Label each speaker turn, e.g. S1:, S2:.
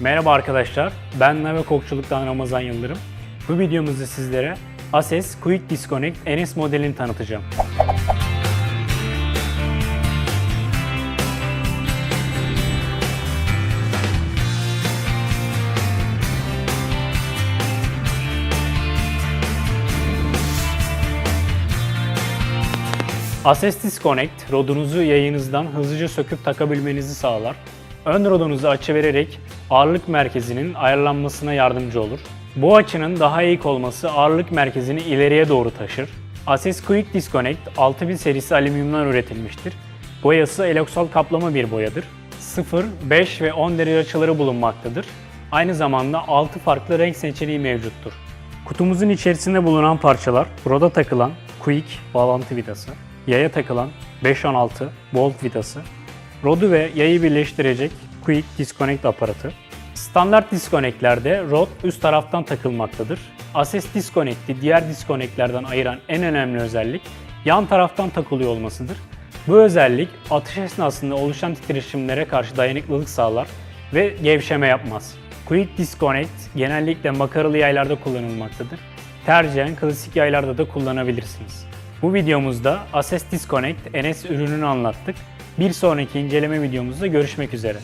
S1: Merhaba arkadaşlar, ben Nave Kokçuluk'tan Ramazan Yıldırım. Bu videomuzda sizlere Ases Quick Disconnect NS modelini tanıtacağım. Ases Disconnect, rodunuzu yayınızdan hızlıca söküp takabilmenizi sağlar. Ön rodunuzu açıvererek ağırlık merkezinin ayarlanmasına yardımcı olur. Bu açının daha eğik olması ağırlık merkezini ileriye doğru taşır. Ases Quick Disconnect 6000 serisi alüminyumdan üretilmiştir. Boyası eloksal kaplama bir boyadır. 0, 5 ve 10 derece açıları bulunmaktadır. Aynı zamanda 6 farklı renk seçeneği mevcuttur. Kutumuzun içerisinde bulunan parçalar roda takılan Quick bağlantı vidası, yaya takılan 516 volt vidası, rodu ve yayı birleştirecek Quick Disconnect aparatı. Standart disconnectlerde rod üst taraftan takılmaktadır. Ases Disconnect'i diğer disconnectlerden ayıran en önemli özellik yan taraftan takılıyor olmasıdır. Bu özellik atış esnasında oluşan titreşimlere karşı dayanıklılık sağlar ve gevşeme yapmaz. Quick Disconnect genellikle makaralı yaylarda kullanılmaktadır. Tercihen klasik yaylarda da kullanabilirsiniz. Bu videomuzda Ases Disconnect NS ürününü anlattık. Bir sonraki inceleme videomuzda görüşmek üzere.